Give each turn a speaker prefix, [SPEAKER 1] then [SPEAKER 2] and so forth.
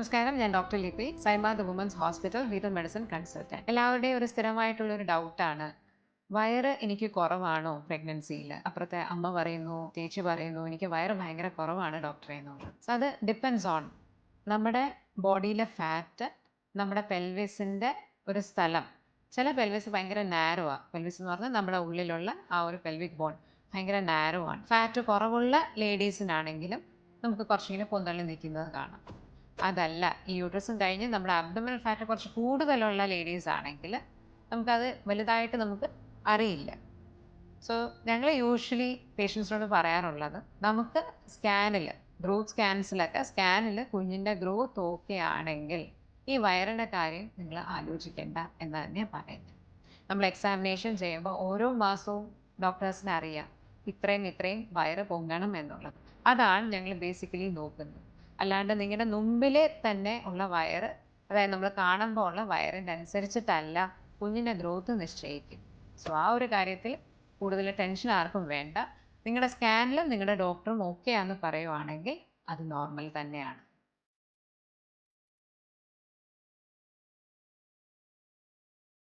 [SPEAKER 1] നമസ്കാരം ഞാൻ ഡോക്ടർ ലിപി സൈബാദ് വുമൻസ് ഹോസ്പിറ്റൽ വീട്ടൽ മെഡിസിൻ കൺസൾട്ടന്റ് എല്ലാവരുടെയും ഒരു സ്ഥിരമായിട്ടുള്ള ഒരു ഡൗട്ടാണ് വയറ് എനിക്ക് കുറവാണോ പ്രഗ്നൻസിയിൽ അപ്പുറത്തെ അമ്മ പറയുന്നു ചേച്ചി പറയുന്നു എനിക്ക് വയറ് ഭയങ്കര കുറവാണ് ഡോക്ടറെ എന്ന് സോ അത് ഡിപ്പെൻസ് ഓൺ നമ്മുടെ ബോഡിയിലെ ഫാറ്റ് നമ്മുടെ പെൽവിസിന്റെ ഒരു സ്ഥലം. ചില പെൽവിസ് ഭയങ്കര നാരോ ആണ് പെൽവിസ് എന്ന് പറഞ്ഞാൽ നമ്മുടെ ഉള്ളിലുള്ള ആ ഒരു പെൽവിക് ബോൺ ഭയങ്കര നാരോ ആണ്. ഫാറ്റ് കുറവുള്ള ലേഡീസിനാണെങ്കിലും നമുക്ക് കുറച്ചെങ്കിലും പൊന്തള്ളി നിൽക്കുന്നത് കാണാം. അതല്ല ഈ യൂട്രസും കഴിഞ്ഞ് നമ്മുടെ അബ്ഡമൽ ഫാറ്റ് കുറച്ച് കൂടുതലുള്ള ലേഡീസ് ആണെങ്കിൽ നമുക്കത് വലുതായിട്ട് നമുക്ക് അറിയില്ല. സോ ഞങ്ങൾ യൂഷ്വലി പേഷ്യൻസിനോട് പറയാറുള്ളത് നമുക്ക് സ്കാനിൽ ഗ്രൂത്ത് സ്കാൻസിലൊക്കെ സ്കാനിൽ കുഞ്ഞിന്റെ ഗ്രോത്ത് ഓക്കെ ആണെങ്കിൽ ഈ വയറിന്റെ കാര്യം നിങ്ങൾ ആലോചിക്കേണ്ട എന്ന് തന്നെ പറയുന്നത്. നമ്മൾ എക്സാമിനേഷൻ ചെയ്യുമ്പോൾ ഓരോ മാസവും ഡോക്ടേഴ്സിന് അറിയാം ഇത്രയും ഇത്രയും വയറ് പൊങ്ങണം എന്നുള്ളത്. അതാണ് ഞങ്ങൾ ബേസിക്കലി നോക്കുന്നത്. അല്ലാണ്ട് നിങ്ങളുടെ മുമ്പിലെ തന്നെ ഉള്ള വയറ് അതായത് നമ്മൾ കാണുമ്പോൾ ഉള്ള വയറിന്റെ അനുസരിച്ചിട്ടല്ല കുഞ്ഞിന്റെ ഗ്രോത്ത് നിശ്ചയിക്കും. സോ ആ ഒരു കാര്യത്തിൽ കൂടുതൽ ടെൻഷൻ ആർക്കും വേണ്ട. നിങ്ങളുടെ സ്കാനിലും നിങ്ങളുടെ ഡോക്ടറും ഓക്കെ ആണെന്ന് പറയുവാണെങ്കിൽ അത് നോർമൽ തന്നെയാണ്.